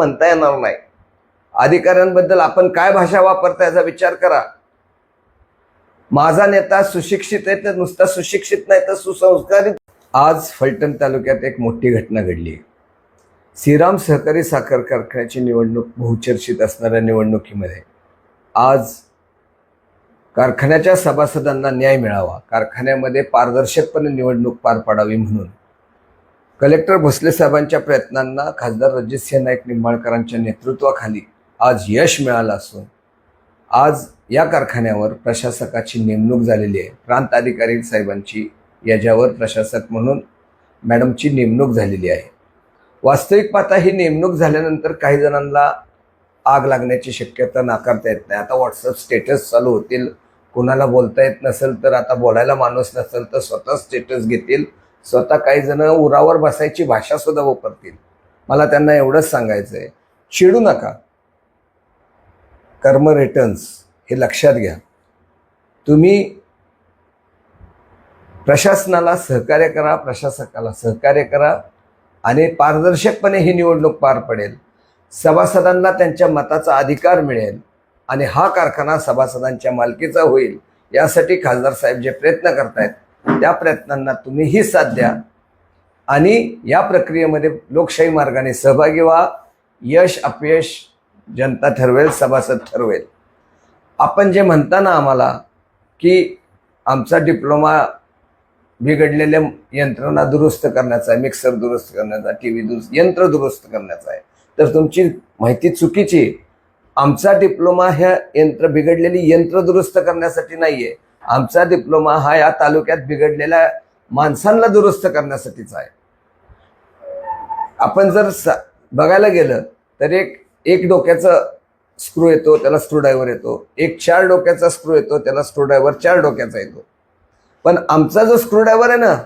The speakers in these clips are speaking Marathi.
म्हणता येणार नाही. अधिकाऱ्यांबद्दल आपण काय भाषा वापरता याचा विचार करा. माझा नेता सुशिक्षित आहे तर नुसता सुशिक्षित नाही तर सुसंस्कारित. आज फलटण तालुक्यात एक मोठी घटना घडली. श्रीराम सहकारी साखर कारखान्याची निवडणूक बहुचर्चित असणाऱ्या निवडणुकीमध्ये. आज कारखान्याच्या सभासदांना न्याय मिळावा. कारखान्यामध्ये पारदर्शकपणे निवडणूक पार पाडावी म्हणून. कलेक्टर भोसले साहेबांच्या प्रयत्नांना खासदार रणजितसिंह नाईक निंबाळकरांच्या नेतृत्वाखाली आज यश मिळालं असून आज या कारखान्यावर प्रशासकाची नेमणूक झालेली आहे. प्रांत अधिकारी साहेबांची याच्यावर प्रशासक म्हणून मॅडमची नेमणूक झालेली आहे. वास्तविक पाहता ही नेमणूक झाल्यानंतर काही जणांना आग लागण्याची शक्यता नाकारता येत नाही. आता व्हॉट्सअप स्टेटस चालू होतील. कोणाला बोलता येत नसेल तर आता बोलायला माणूस नसेल तर स्वतः स्टेटस घेतील. स्वतः काही जण उरावर बसायची भाषा सुद्धा वापरतील. मला त्यांना एवढंच सांगायचं आहे चिडू नका. कर्म रिटर्न्स हे लक्षात घ्या. तुम्ही प्रशासनाला सहकार्य करा प्रशासकाला सहकार्य करा आणि पारदर्शकपणे ही निवडणूक पार पडेल. सभासदांना त्यांच्या मताचा अधिकार मिळेल आणि हा कारखाना सभासदांच्या मालकीचा होईल यासाठी खासदार साहेब जे प्रयत्न करतायत त्या प्रयत्नांना तुम्हीही साथ द्या. आणि या प्रक्रियेमध्ये लोकशाही मार्गाने सहभागी व्हा. यश अपयश जनता ठरवेल सभासद ठरवेल. आपण जे म्हणताना आम्हाला की आमचा डिप्लोमा बिघडलेल्या यंत्रणा दुरुस्त करण्याचा आहे मिक्सर दुरुस्त करण्याचा टी व्ही दुरुस्त यंत्र दुरुस्त करण्याचा आहे. तर तुमची माहिती चुकीची आमचा डिप्लोमा ह्या यंत्र बिघडलेली यंत्र दुरुस्त करण्यासाठी नाही आहे आमचा डिप्लोमा हा या तालुक्यात बिघडलेल्या माणसांना दुरुस्त करण्यासाठीचा आहे. आपण जर स- बघायला गेलं तर एक एक डोक्याचा स्क्रू येतो त्याला स्क्रूड्रायव्हर येतो. एक चार डोक्याचा स्क्रू येतो त्याला स्क्रूड्रायव्हर चार डोक्याचा येतो. पण आमचा जो स्क्रूड्रायव्हर आहे ना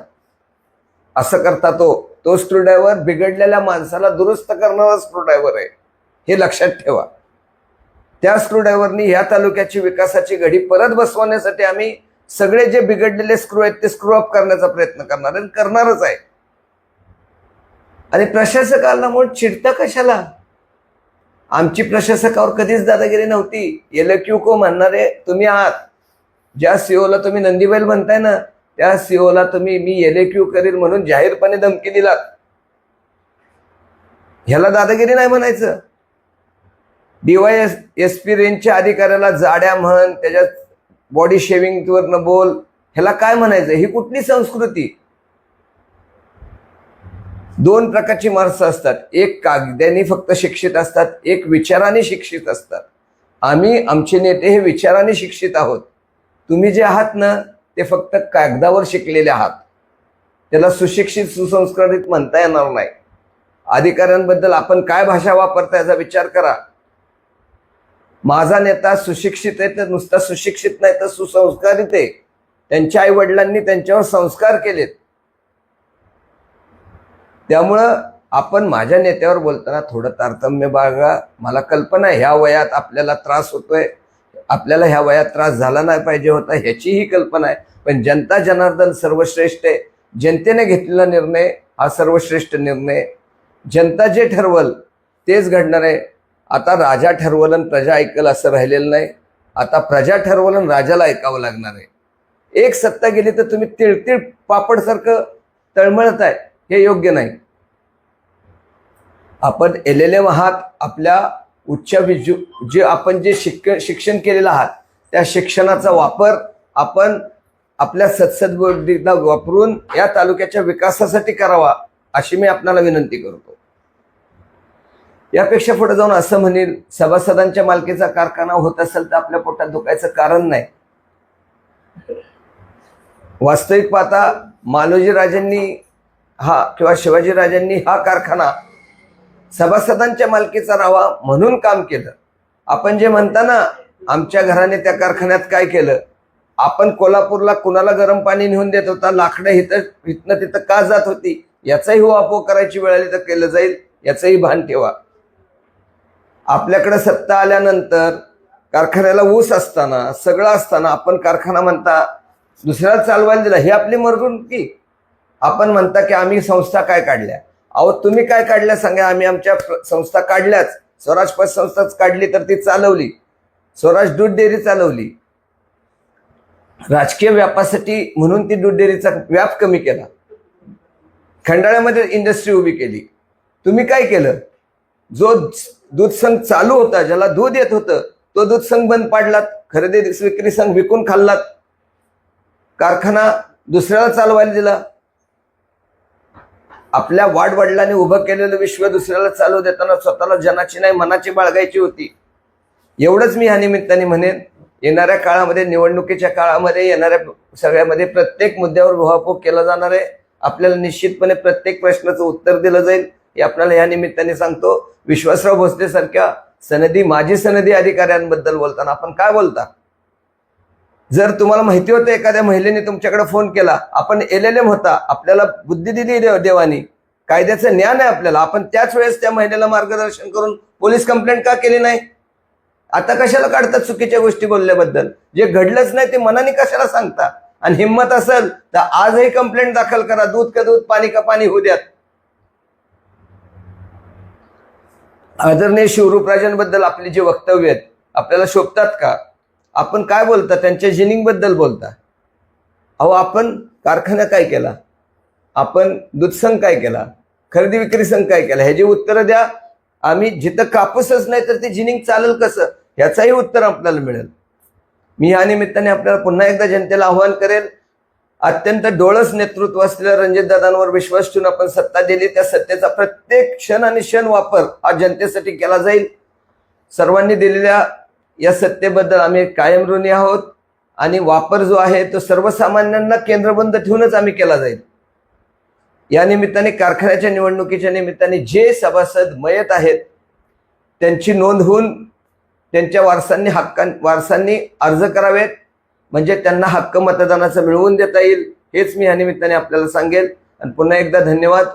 असं करता तो तो स्क्रूड्रायव्हर बिघडलेल्या माणसाला दुरुस्त करणारा स्क्रूड्रायव्हर आहे. हे लक्षात ठेवा. त्या स्क्रूड्रायव्हरनी ह्या तालुक्याची विकासाची घडी परत बसवण्यासाठी आम्ही सगळे जे बिघडलेले स्क्रू आहेत ते स्क्रू अप करण्याचा प्रयत्न करणार आणि करणारच आहे. आणि प्रशासकाला मग चिडता कशाला? आमची प्रशासकावर कधीच दादागिरी नव्हती. येलं क्यू को म्हणणारे तुम्ही आहात. ज्या सीओला तुम्ही नंदीबैल म्हणताय ना त्या सीओला तुम्ही मी एल क्यू करील म्हणून जाहीरपणे धमकी दिलात. ह्याला दादागिरी नाही म्हणायचं. डीवाय एस एस पी रेंजच्या अधिकाऱ्याला जाड्या म्हण त्याच्यात बॉडी शेविंगवरनं बोल ह्याला काय म्हणायचं? ही कुठली संस्कृती? दोन प्रकारची माणसं असतात. एक कागद्याने फक्त शिक्षित असतात एक विचाराने शिक्षित असतात. आम्ही आमचे नेते हे विचाराने शिक्षित आहोत. तुम्ही जे आहात ना ते फक्त कागदावर शिकलेले आहात. त्याला सुशिक्षित सुसंस्कृत म्हणता येणार नाही. अधिकाऱ्यांबद्दल आपण काय भाषा वापरता याचा विचार करा. माझा नेता सुशिक्षित आहे तर नुसता सुशिक्षित नाही तर सुसंस्कारित आहे. त्यांच्या आई वडिलांनी त्यांच्यावर संस्कार केलेत. त्यामुळं आपण माझ्या नेत्यावर बोलताना थोडं तारतम्य बाळगा. मला कल्पना आहे ह्या वयात आपल्याला त्रास होतोय. आपल्याला ह्या वयात त्रास झाला नाही पाहिजे होता ह्याचीही कल्पना आहे. पण जनता जनार्दन सर्वश्रेष्ठ आहे. जनतेने घेतलेला निर्णय हा सर्वश्रेष्ठ निर्णय जनता जे ठरवल तेच घडणार आहे. आता राजा ठरवलं प्रजा ऐकल असं राहिलेलं नाही. आता प्रजा ठरवलं राजाला ऐकावं लागणार आहे. एक सत्ता गेली तर तुम्ही तिळतिळ पापडसारखं तळमळत आहे. हे योग्य नाही. आपण एल एल एम आहात आपल्या उच्च विजू जे आपण जे शिक शिक्षण केलेलं आहात त्या शिक्षणाचा वापर आपण आपल्या सत्सद्बुद्धीला वापरून या तालुक्याच्या विकासासाठी करावा अशी मी आपणाला विनंती करतो. यापेक्षा पुढे जाऊन असं म्हणेल सभासदांच्या मालकीचा कारखाना होत असेल तर आपल्या पोटात दुखायचं कारण नाही. वास्तविक पाहता मालोजी राजांनी हा किंवा शिवाजी राजांनी हा कारखाना सभासदांच्या मालकीचा राहावा म्हणून काम केलं. आपण जे म्हणता ना आमच्या घराने त्या कारखान्यात काय केलं? आपण कोल्हापूरला कुणाला गरम पाणी नेऊन देत होता? लाकडं इथं इथनं तिथं का जात होती? याचाही वापो करायची वेळ आली तर केलं जाईल याचंही भान ठेवा. आपल्याकडे सत्ता आल्यानंतर कारखान्याला ऊस असताना सगळं असताना आपण कारखाना म्हणता दुसऱ्याला चालवायला दिला ही आपली मर्जी की? आपण म्हणता की आम्ही संस्था काय काढल्या? अहो तुम्ही काय काढल्या सांगा आम्ही आमच्या संस्था काढल्याच. स्वराज पतसंस्थाच काढली तर ती चालवली. स्वराज दूध डेअरी चालवली. राजकीय व्यापासाठी म्हणून ती दूध डेअरीचा व्याप कमी केला. खंडाळ्यामध्ये इंडस्ट्री उभी केली. तुम्ही काय केलं? जो दूध संघ चालू होता ज्याला दूध येत होतं तो दूध संघ बंद पाडलात. खरेदी विक्री संघ विकून खाल्लात. कारखाना दुसऱ्याला चालवायला दिला. आपल्या वाडवडिलांनी उभं केलेलं विश्व दुसऱ्याला चालू देताना स्वतःला जनाची नाही मनाची बाळगायची होती. एवढंच मी ह्या निमित्ताने म्हणेन येणाऱ्या काळामध्ये निवडणुकीच्या काळामध्ये येणाऱ्या सगळ्यामध्ये प्रत्येक मुद्द्यावर उहापोह केला जाणार आहे. आपल्याला निश्चितपणे प्रत्येक प्रश्नाचं उत्तर दिलं जाईल. हे आपल्याला या निमित्ताने सांगतो. विश्वासराव भोसले सारख्या सनदी माजी सनदी अधिकाऱ्यांबद्दल बोलताना आपण काय बोलता? जर तुम्हाला माहिती होतं एखाद्या महिलेने तुमच्याकडे फोन केला आपण एल एल एम होता आपल्याला बुद्धी दिली देव देवानी. कायद्याचं ज्ञान आहे आपल्याला आपण त्याच वेळेस त्या महिलेला मार्गदर्शन करून पोलीस कंप्लेंट का केली नाही? आता कशाला काढतात चुकीच्या गोष्टी बोलल्याबद्दल? जे घडलंच नाही ते मनाने कशाला सांगता? आणि हिंमत असेल तर आजही कंप्लेंट दाखल करा दूध का दूध पाणी का पाणी होऊ द्यात. आदरणीय शिवरूपराजांबद्दल आपली जी वक्तव्य आहेत आपल्याला शोभतात का? आपण काय बोलता? त्यांच्या जिनिंगबद्दल बोलता. अहो आपण कारखाना काय केला? आपण दूध संघ काय केला? खरेदी विक्री संघ काय केला? ह्याची उत्तरं द्या. आम्ही जिथं कापूसच नाही तर ते जिनिंग चालेल कसं? ह्याचाही उत्तर आपल्याला मिळेल. मी या निमित्ताने आपल्याला पुन्हा एकदा जनतेला आव्हान करेल. अत्यंत डोळस नेतृत्व असलेल्या रणजितदादांवर विश्वास ठेवून आपण सत्ता दिली. त्या सत्तेचा प्रत्येक क्षण आणि क्षण वापर हा जनतेसाठी केला जाईल. सर्वांनी दिलेल्या या सत्तेबद्दल आम्ही कायम ऋणी आहोत. आणि वापर जो आहे तो सर्वसामान्यांना केंद्रबंद ठेवूनच आम्ही केला जाईल. या निमित्ताने कारखान्याच्या निवडणुकीच्या निमित्ताने जे सभासद मयत आहेत त्यांची नोंद होऊन त्यांच्या वारसांनी हक्कां वारसांनी अर्ज करावेत. म्हणजे त्यांना हक्क मतदानाचं मिळवून देता येईल हेच मी या निमित्ताने आपल्याला सांगेल. आणि पुन्हा एकदा धन्यवाद.